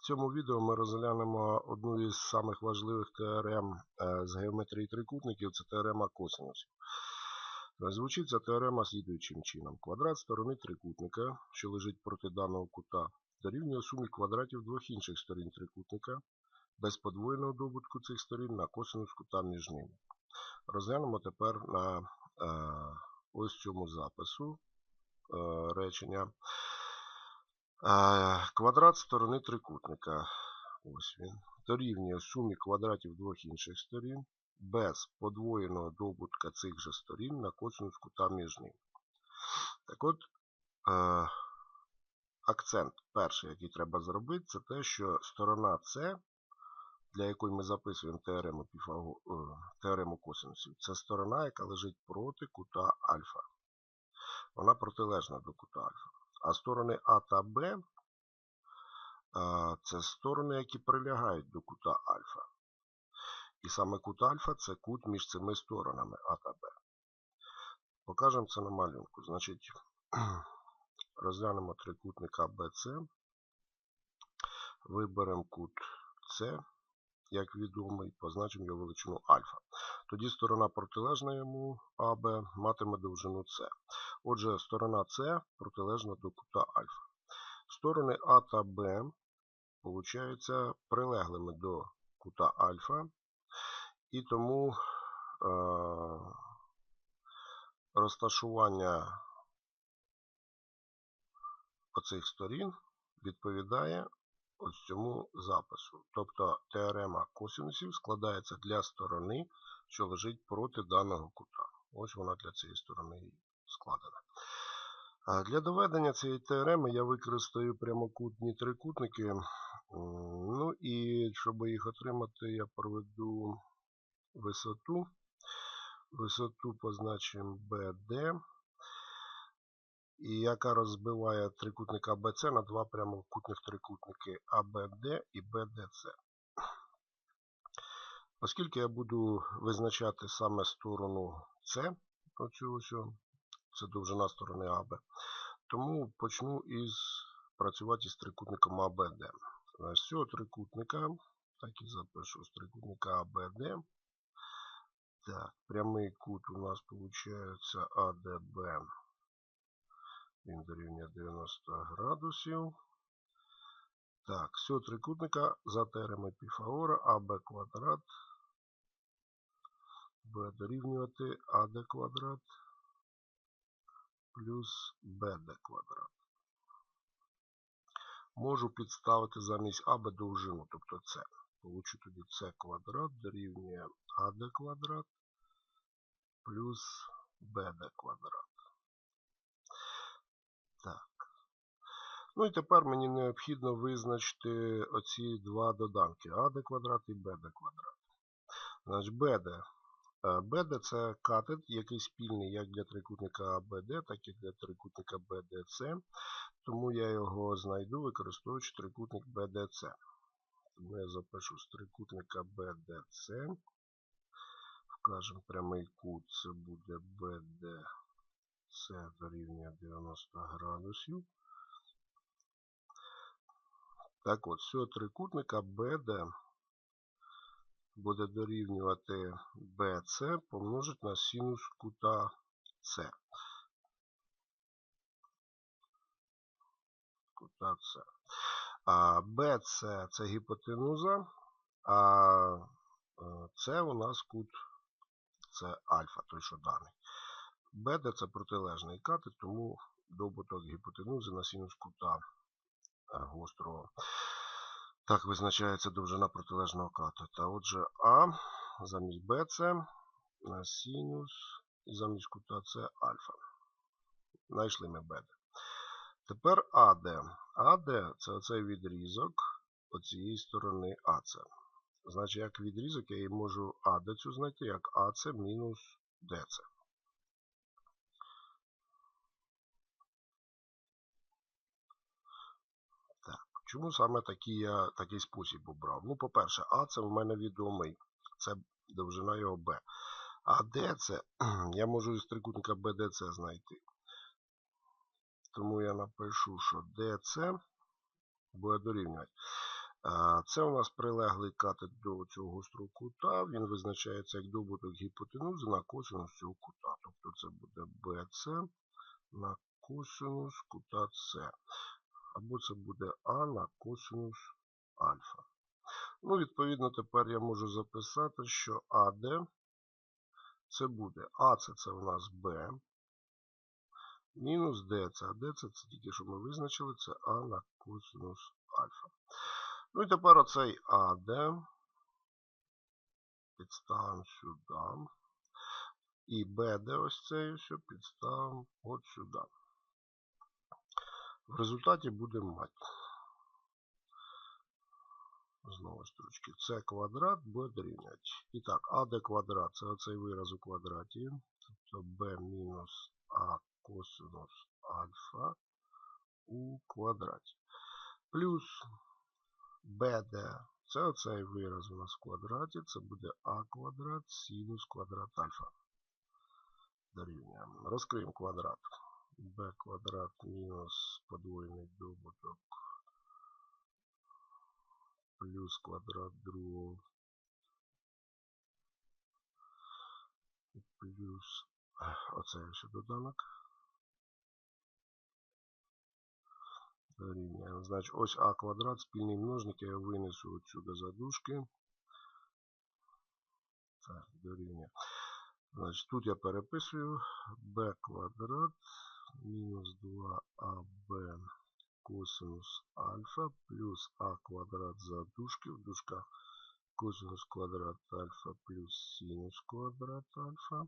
В цьому відео ми розглянемо одну із самих важливих теорем е, з геометрії трикутників, це теорема косинусів. Е, Звучить ця теорема слідуючим чином. Квадрат сторони трикутника, що лежить проти даного кута, дорівнює сумі квадратів двох інших сторін трикутника без подвоєного добутку цих сторін на косинус кута між ними. Розглянемо тепер на е, ось цьому запису речення. Е, Квадрат сторони трикутника. Ось він. Дорівнює сумі квадратів двох інших сторін без подвоєного добутка цих же сторін на косинус кута між ними. Так от, е, акцент перший, який треба зробити, це те, що сторона С, для якої ми записуємо теорему, Піфаго, е, теорему косинусів, це сторона, яка лежить проти кута альфа. Вона протилежна до кута альфа. А сторони А та Б це сторони, які прилягають до кута альфа. І саме кут альфа це кут між цими сторонами А та Б. Покажемо це на малюнку. Значить, розглянемо трикутник АБЦ. Виберемо кут С, як відомий, позначимо його величину альфа. Тоді сторона протилежна йому АБ матиме довжину С. Отже, сторона С протилежна до кута альфа. Сторони А та Б получаються прилеглими до кута альфа, і тому е, розташування оцих сторін відповідає ось цьому запису. Тобто теорема косинусів складається для сторони, що лежить проти даного кута. Ось вона для цієї сторони складена. Для доведення цієї теореми я використаю прямокутні трикутники. Ну і щоб їх отримати, я проведу висоту. Висоту позначимо BD, і яка розбиває трикутник АБЦ на два прямокутних трикутники ABD і BDC. Оскільки я буду визначати саме сторону С, оцю ось, це довжина сторони АБ, тому почну із працювати з трикутником АБД. З цього трикутника, так і запишу з трикутника АБД. Так, прямий кут у нас виходить АДБ. Він дорівнює 90 градусів. Так, цього трикутника за теоремою Піфагора АБ квадрат буде дорівнювати АД квадрат плюс БД квадрат. Можу підставити замість АБ довжину, тобто С. Получу тоді С квадрат дорівнює АД квадрат плюс БД квадрат. Так. Ну і тепер мені необхідно визначити оці два доданки АД квадрат і БД квадрат. Значить, БД. БД це катет, який спільний як для трикутника АБД, так і для трикутника БДЦ. Тому я його знайду, використовуючи трикутник БДЦ. Тому я запишу з трикутника БДЦ. Вкажемо прямий кут, це буде БДЦ дорівнює 90 градусів. Так от, цього трикутника БД буде дорівнювати BC помножити на синус кута С. Кута С. А BC це гіпотенуза, а С у нас кут це альфа, той, що даний. BD це протилежний катет, тому добуток гіпотенузи на синус кута гострого. Так визначається довжина протилежного катета. Отже, А замість BC на синус і замість кута С альфа. Знайшли ми BD. Тепер АД. АД це оцей відрізок оцієї сторони АЦ. Значить, як відрізок я її можу АД цю знайти, як АЦ мінус ДЦ. Чому саме такий я такий спосіб обрав? Ну, по-перше, А це в мене відомий, це довжина його Б. А Д це я можу із трикутника БДЦ знайти. Тому я напишу, що ДЦ буде дорівнювати. Це у нас прилеглий катет до цього гострого кута. Він визначається як добуток гіпотенузи на косинус цього кута. Тобто це буде BC на косинус кута С. Або це буде А на косинус альфа. Ну, відповідно, тепер я можу записати, що АД це буде А це, це у нас Б. Мінус Д це, а Д це, це тільки що ми визначили, це А на косинус альфа. Ну і тепер оцей АД підставимо сюди. І БД ось цей все підставимо от сюди. В результаті будемо мати. Знову строчки. С квадрат буде дорівнювати. І так, АД квадрат це оцей вираз у квадраті. Тобто b мінус А косинус альфа у квадраті. Плюс БД. Це оцей вираз у нас в квадраті. Це буде А квадрат синус квадрат альфа. Дорівнює. Розкриємо квадрат. B квадрат мінус подвоєний добуток плюс квадрат другого плюс оцей ще доданок. Дорівнює. Значить, ось А квадрат, спільний множник, я винесу отсюда задушки. Так, дорівнює. Значить, тут я переписую b квадрат мінус 2аб косинус альфа плюс а квадрат за дужки в дужках косинус квадрат альфа плюс синус квадрат альфа.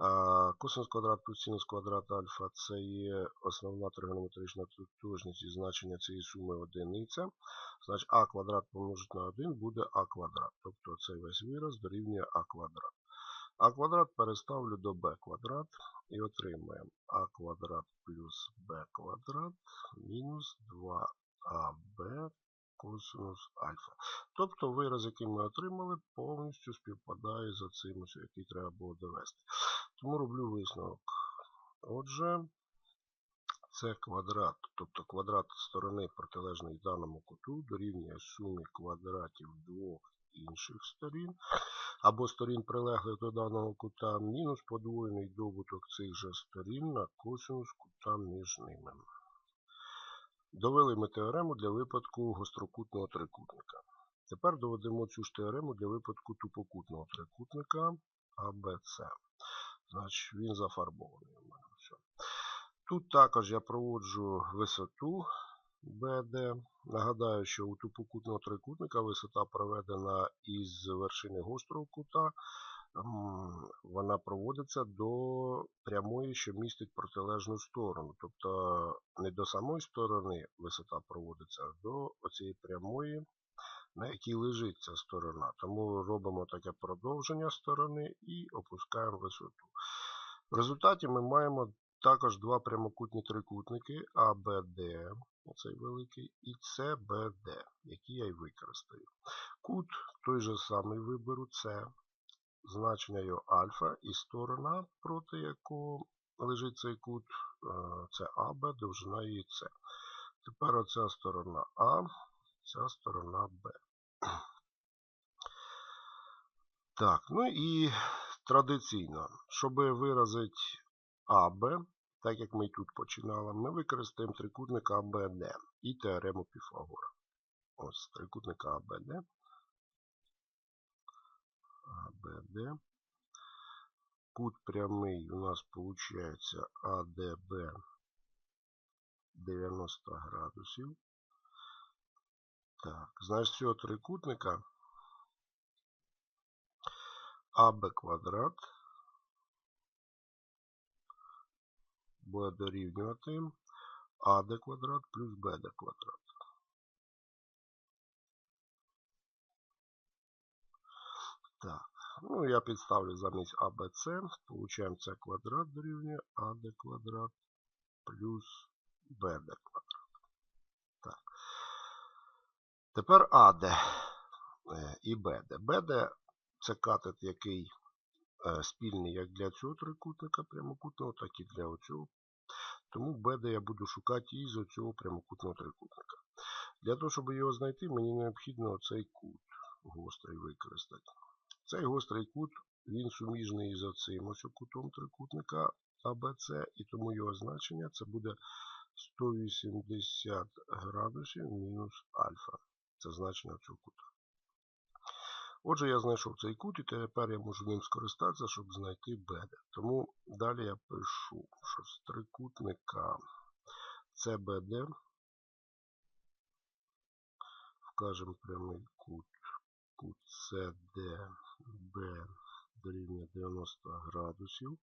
А, Косинус квадрат плюс синус квадрат альфа це є основна тригонометрична тотожність і значення цієї суми одиниця. Значить а квадрат помножити на 1 буде а квадрат. Тобто цей весь вираз дорівнює а квадрат. А квадрат переставлю до b квадрат і отримаємо а квадрат плюс b квадрат мінус 2аб косинус альфа. Тобто вираз, який ми отримали, повністю співпадає за цим, який треба було довести. Тому роблю висновок. Отже, це квадрат, тобто квадрат сторони протилежної даному куту дорівнює сумі квадратів двох інших сторін, або сторін прилеглих до даного кута, мінус подвоєний добуток цих же сторін на косинус кута між ними. Довели ми теорему для випадку гострокутного трикутника. Тепер доведемо цю ж теорему для випадку тупокутного трикутника АБЦ. Значить, він зафарбований у мене. Тут також я проводжу висоту BD. Нагадаю, що у тупокутного трикутника висота проведена із вершини гострого кута. Вона проводиться до прямої, що містить протилежну сторону. Тобто не до самої сторони висота проводиться, а до оцієї прямої, на якій лежить ця сторона. Тому робимо таке продовження сторони і опускаємо висоту. В результаті ми маємо також два прямокутні трикутники ABD, оцей великий, і CBD, які я й використаю. Кут той же самий виберу, це значення його альфа і сторона, проти якого лежить цей кут, це АБ, довжина її С. Тепер оця сторона А, ця сторона Б. Так, ну і традиційно, щоб виразити АБ, так як ми і тут починали, ми використаємо трикутник АБД і теорему Піфагора. Ось трикутник АБД. АБД. Кут прямий у нас виходить АДБ 90 градусів. Так, значить цього трикутника АБ квадрат буде дорівнювати АД квадрат плюс БД квадрат. Так, ну я підставлю замість АБЦ, получаємо С квадрат дорівнює АД квадрат плюс БД квадрат. Так. Тепер АД і БД. БД це катет, який спільний як для цього трикутника прямокутного, так і для оцього. Тому БД я буду шукати із оцього прямокутного трикутника. Для того, щоб його знайти, мені необхідно оцей кут гострий використати. Цей гострий кут, він суміжний із оцим ось кутом трикутника АБЦ, і тому його значення це буде 180 градусів мінус альфа. Це значення цього кута. Отже, я знайшов цей кут, і тепер я можу ним скористатися, щоб знайти БД. Тому далі я пишу, що з трикутника CBD вкажемо прямий кут, кут CDB дорівнює 90 градусів.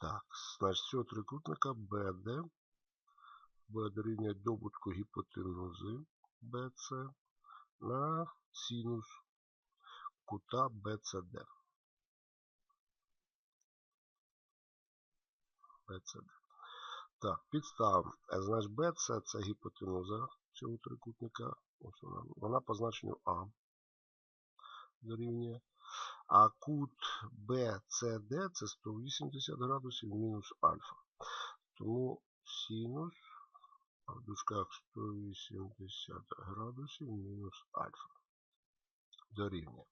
Так, значить, з цього трикутника BD дорівнює добутку гіпотенузи BC на синус кута BCD. BCD. Так, підставимо. Значить, BC це гіпотенуза цього трикутника. Ось вона, вона по значенню А дорівнює. А кут BCD це 180 градусів мінус альфа. Тому синус в дужках 180 градусів мінус альфа. Дорівнює.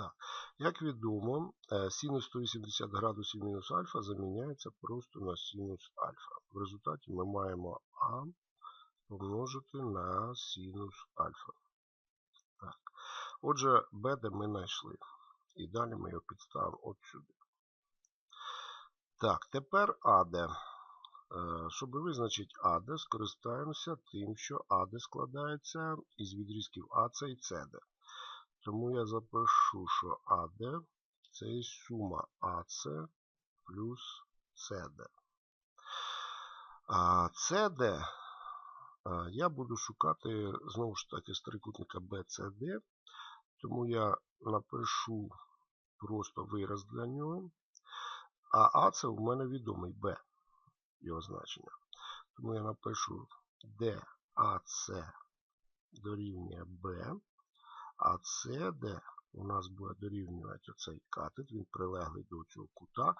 Так, як відомо, синус 180 градусів мінус альфа заміняється просто на синус альфа. В результаті ми маємо А помножити на синус альфа. Так. Отже, БД ми знайшли. І далі ми його підставимо от сюди. Так, тепер АД. Щоб визначити АД, скористаємося тим, що АД складається із відрізків АЦ і СД. Тому я запишу, що АД це і сума АЦ плюс СД. А СД я буду шукати знову ж таки з трикутника BCD, тому я напишу просто вираз для нього. А А це у мене відомий B, його значення. Тому я напишу DAC дорівнює B, а CD у нас буде дорівнювати оцей катет, він прилеглий до цього кута,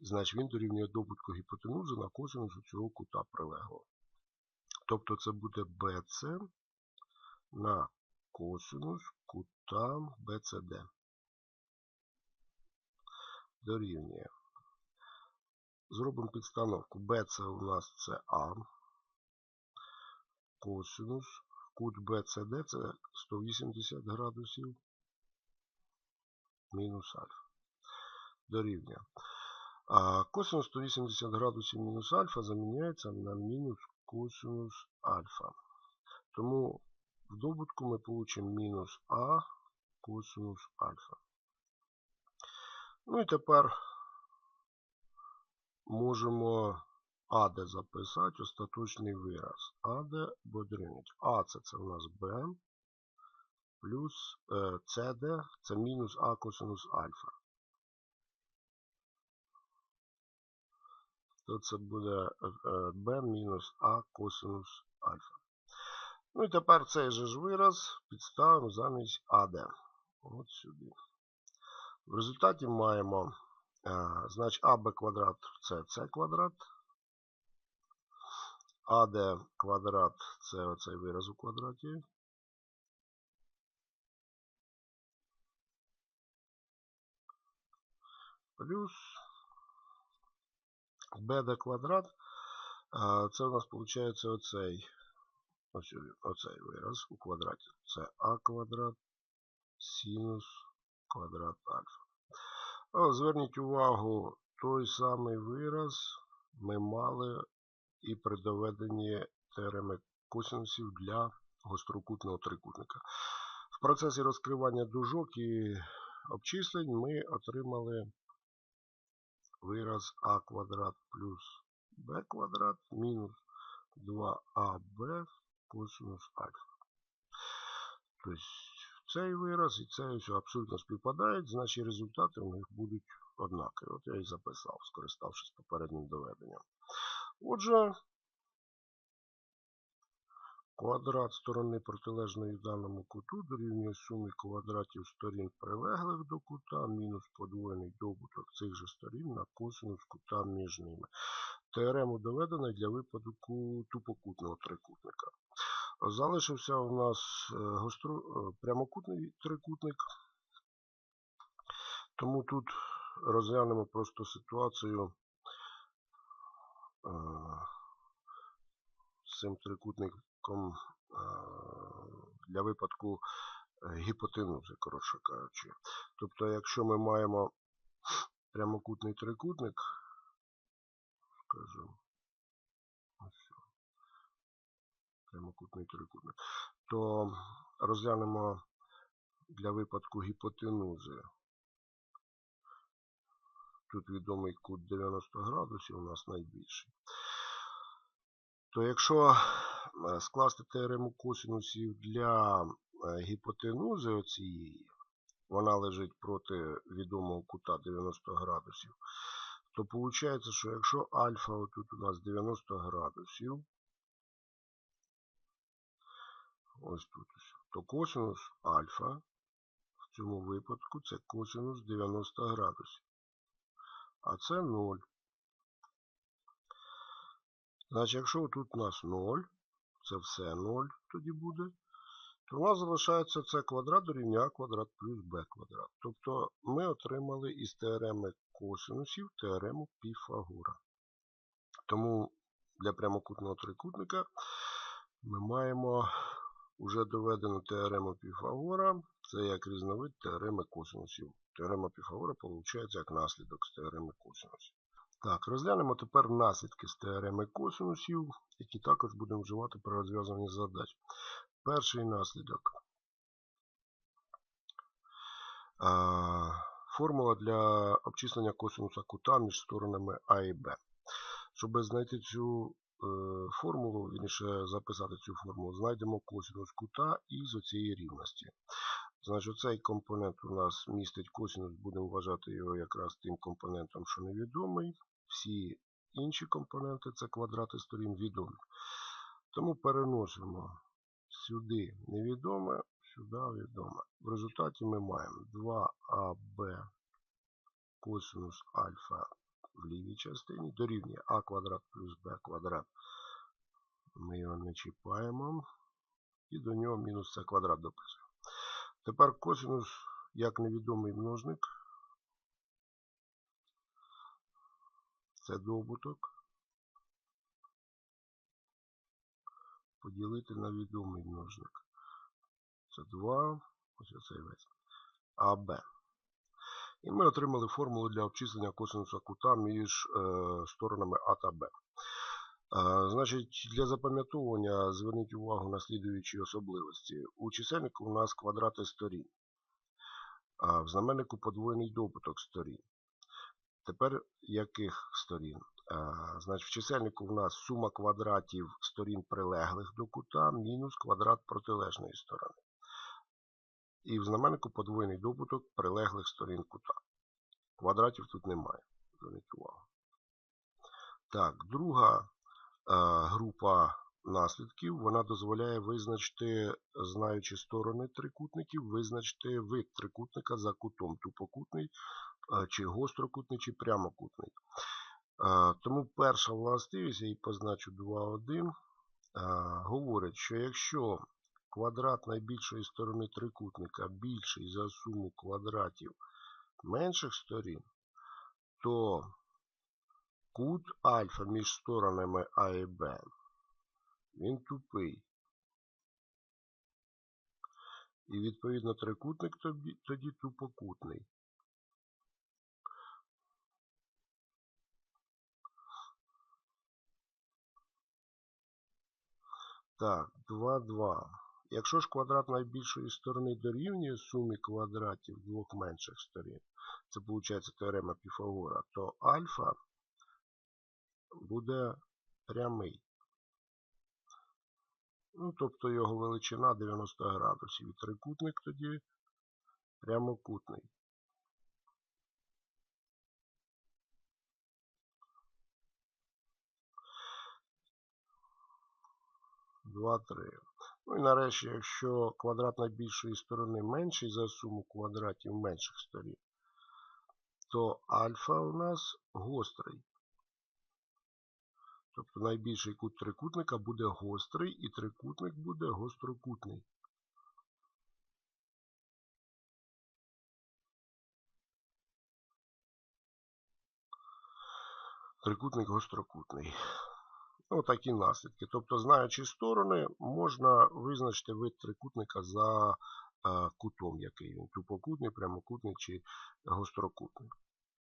значить він дорівнює добутку гіпотенузи на косинусу цього кута прилеглого. Тобто це буде BC на косинус кута BCD. Дорівнює. Зробимо підстановку. B це у нас це А. Косинус. Кут BCD це 180 градусів мінус альфа. Дорівнює. А косинус 180 градусів мінус альфа заміняється на мінус косинус альфа. Тому в добутку ми получимо мінус А косинус альфа. Ну і тепер можемо АД записати остаточний вираз. АД буде. А це, це у нас Б плюс СД це мінус А косинус альфа. то це буде b мінус а косинус альфа. Ну і тепер цей же ж вираз підставимо замість АД. От сюди. В результаті маємо, значить, АБ квадрат це С квадрат. АД квадрат це оцей вираз у квадраті. Плюс bd квадрат. Це у нас виходить оцей ось, оцей вираз у квадраті. Це а квадрат синус квадрат альфа. Зверніть увагу, той самий вираз ми мали і при доведенні теореми косинусів для гострокутного трикутника. В процесі розкривання дужок і обчислень ми отримали вираз а квадрат плюс b квадрат мінус 2аб косинус альфа. Тобто цей вираз і цей все абсолютно співпадають, значить результати у них будуть однакові. От я і записав, скориставшись попереднім доведенням. Отже, Квадрат сторони протилежної даному куту дорівнює сумі квадратів сторін прилеглих до кута мінус подвоєний добуток цих же сторін на косинус кута між ними. теорему доведено для випадку тупокутного трикутника. Залишився у нас е, гостро... е, прямокутний трикутник. Тому тут розглянемо просто ситуацію цим трикутником для випадку е, гіпотенузи, коротше кажучи. Тобто, якщо ми маємо прямокутний трикутник, скажімо, прямокутний трикутник, то розглянемо для випадку гіпотенузи. Тут відомий кут 90 градусів у нас найбільший. То якщо е, скласти теорему косинусів для е, гіпотенузи оцієї, вона лежить проти відомого кута 90 градусів, то виходить, що якщо альфа отут у нас 90 градусів, ось тут, то косинус альфа в цьому випадку це косинус 90 градусів. А це 0. Значить, якщо тут у нас 0, це все 0 тоді буде, то у нас залишається c квадрат дорівнює а квадрат плюс b квадрат. Тобто ми отримали із теореми косинусів теорему Піфагора. Тому для прямокутного трикутника ми маємо вже доведену теорему Піфагора. Це як різновид теореми косинусів. Теорема Піфагора виходить як наслідок з теореми косинусів. Так, розглянемо тепер наслідки з теореми косинусів, які також будемо вживати при розв'язанні задач. Перший наслідок. Формула для обчислення косинуса кута між сторонами А і Б. Щоб знайти цю формулу, вірніше записати цю формулу, знайдемо косинус кута із оцієї рівності. Значить, цей компонент у нас містить косинус, будемо вважати його якраз тим компонентом, що невідомий. Всі інші компоненти це квадрати сторін відомі. Тому переносимо сюди невідоме, сюди відоме. В результаті ми маємо 2аб косинус альфа в лівій частині дорівнює а квадрат плюс b квадрат. Ми його не чіпаємо. І до нього мінус c квадрат дописуємо. Тепер косинус як невідомий множник. Це добуток. Поділити на відомий множник. Це 2, ось оцей весь. АБ. І ми отримали формулу для обчислення косинуса кута між е, сторонами А та Б. А, Значить, для запам'ятовування зверніть увагу на слідуючі особливості. У чисельнику у нас квадрати сторін, а в знаменнику подвоєний добуток сторін. Тепер яких сторін? А, Значить, в чисельнику у нас сума квадратів сторін прилеглих до кута мінус квадрат протилежної сторони. І в знаменнику подвоєний добуток прилеглих сторін кута. Квадратів тут немає. Зверніть увагу. Так, друга група наслідків, вона дозволяє визначити, знаючи сторони трикутників, визначити вид трикутника за кутом тупокутний, чи гострокутний, чи прямокутний. Тому перша властивість, я її позначу 2,1, говорить, що якщо квадрат найбільшої сторони трикутника більший за суму квадратів менших сторін, то Кут альфа між сторонами А і Б. Він тупий. І відповідно трикутник тоді, тупокутний. Так, 2, 2. Якщо ж квадрат найбільшої сторони дорівнює сумі квадратів двох менших сторін, це виходить теорема Піфагора, то альфа буде прямий. Ну, тобто його величина 90 градусів. І трикутник тоді прямокутний. Два, три. Ну і нарешті, якщо квадрат найбільшої сторони менший за суму квадратів менших сторін, то альфа у нас гострий. Тобто найбільший кут трикутника буде гострий, і трикутник буде гострокутний. Трикутник гострокутний. Ну, такі наслідки. Тобто, знаючи сторони, можна визначити вид трикутника за е, кутом, який він. Тупокутний, прямокутний чи гострокутний.